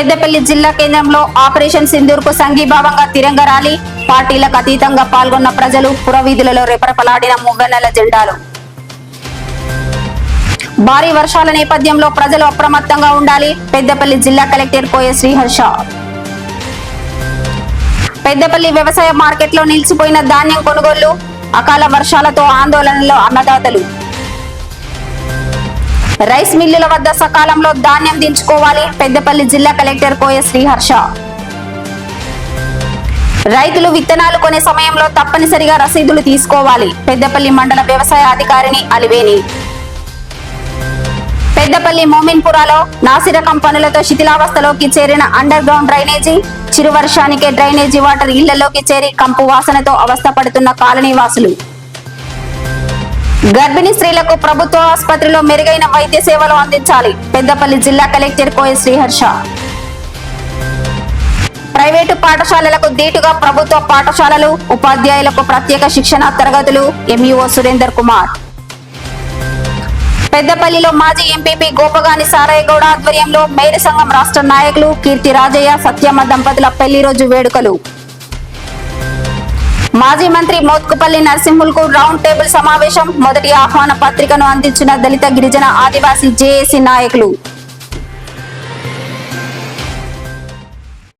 పెద్దపల్లి జిల్లా కేంద్రంలో ఆపరేషన్ సింధూర్కు సంఘీభావంగా తిరంగ ర్యాలీ. పార్టీలకు అతీతంగా పాల్గొన్న ప్రజలు పురవీధులలో రెపరెపలాడిన మువ్వెన్నెల జెండాలు. భారీ వర్షాల నేపథ్యంలో ప్రజలు అప్రమత్తంగా ఉండాలి. పెద్దపల్లి జిల్లా కలెక్టర్ కోయ శ్రీహర్ష. పెద్దపల్లి వ్యవసాయ మార్కెట్లో నిలిచిపోయిన ధాన్యం కొనుగోళ్ళు అకాల వర్షాలతో ఆందోళనలో అన్నదాతలు. రైస్ మిల్లుల వద్ద సకాలంలో ధాన్యం దించుకోవాలి. పెద్దపల్లి జిల్లా కలెక్టర్ కోయ శ్రీహర్ష. రైతులు విత్తనాలు కొనే సమయంలో తప్పనిసరిగా రసీదులు తీసుకోవాలి. పెద్దపల్లి మండల వ్యవసాయ అధికారిని అలివేని. పెద్దపల్లి మోమిన్పురాలో నాసిరకం పనులతో శిథిలావస్థలోకి చేరిన అండర్ గ్రౌండ్ డ్రైనేజీ చిరువర్షానికే డ్రైనేజీ వాటర్ ఇళ్ళలోకి చేరి కంపు వాసనతో అవస్థపడుతున్న కాలనీవాసులు గర్భిణీ స్త్రీలకు ప్రభుత్వ ఆసుపత్రిలో మెరుగైన వైద్య సేవలు అందించాలి. పెద్దపల్లి జిల్లా కలెక్టర్ కోయ శ్రీహర్ష. ప్రైవేటు పాఠశాలలకు దీటుగా ప్రభుత్వ పాఠశాలలు ఉపాధ్యాయులకు ప్రత్యేక శిక్షణ తరగతులు ఎంఈఓ సురేందర్ కుమార్. పెద్దపల్లిలో మాజీ ఎంపీపీ గోపగాని సారయ్యగౌడ ఆధ్వర్యంలో మేరు సంఘం రాష్ట్ర నాయకులు కీర్తి రాజయ్య సత్యమ్మ దంపతుల పెళ్ళి రోజు వేడుకలు. మాజీ మంత్రి మోత్కుపల్లి నరసింహుల్కు రౌండ్ టేబుల్ సమావేశం. మొదటి ఆహ్వాన పత్రికను అందించిన దళిత గిరిజన ఆదివాసీ జేఏసీ నాయకులు.